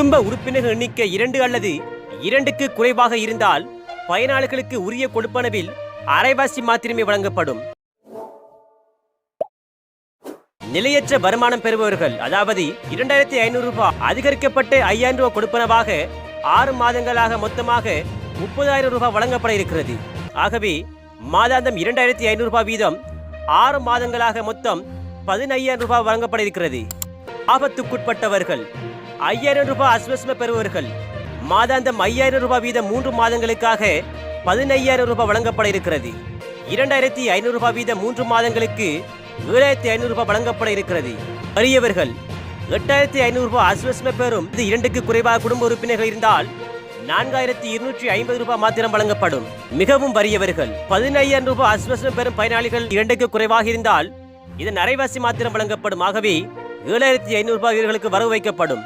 குடும்ப உறுப்பினர்கள் எண்ணிக்கை இரண்டு அல்லது இரண்டுக்கு குறைவாக இருந்தால் பயனாளிகளுக்கு உரிய கொடுப்பனவில் அரைவாசி மாத்திரமே வழங்கப்படும். நிலையற்ற வருமானம் பெறுபவர்கள் அதாவது இரண்டாயிரத்தி ஐநூறு ரூபாய் அதிகரிக்கப்பட்ட ஐயாயிரம் ரூபாய் கொடுப்பனவாக ஆறு மாதங்களாக மொத்தமாக முப்பதாயிரம் ரூபாய் வழங்கப்பட இருக்கிறது. ஆகவே மாதாந்தம் இரண்டாயிரத்தி ஐநூறு ரூபாய் வீதம் ஆறு மாதங்களாக மொத்தம் பதினையாயிரம் ரூபாய் வழங்கப்பட இருக்கிறது. ஆபத்துக்குட்பட்டவர்கள் ஐயாயிரம் ரூபாய் அஸ்வஸ்ம பெறுபவர்கள். மாதாந்தம் ஐயாயிரம் ரூபாய் வீதம் மூன்று மாதங்களுக்காக பதினையாயிரம் ரூபாய் வழங்கப்பட இருக்கிறது. இரண்டாயிரத்தி ஐநூறு ரூபாய் வீதம் மூன்று மாதங்களுக்கு ஏழாயிரத்தி ஐநூறு ரூபாய் வழங்கப்பட இருக்கிறது. வறியவர்கள் எட்டாயிரத்தி ஐநூறு ரூபாய் அஸ்வஸ்ம பெறும். இது இரண்டுக்கு குறைவாக குடும்ப உறுப்பினர்கள் இருந்தால் நான்காயிரத்தி இருநூற்றி ஐம்பது ரூபாய் மாத்திரம் வழங்கப்படும். மிகவும் வறியவர்கள் பதினையாயிரம் ரூபாய் அஸ்வஸ்ம பெறும் பயனாளிகள் இரண்டுக்கு குறைவாக இருந்தால் இதன் அரைவாசி மாத்திரம் வழங்கப்படும் ஆகவே ஏழாயிரத்தி ஐநூறு ரூபாய் இவர்களுக்கு வரவு வைக்கப்படும்.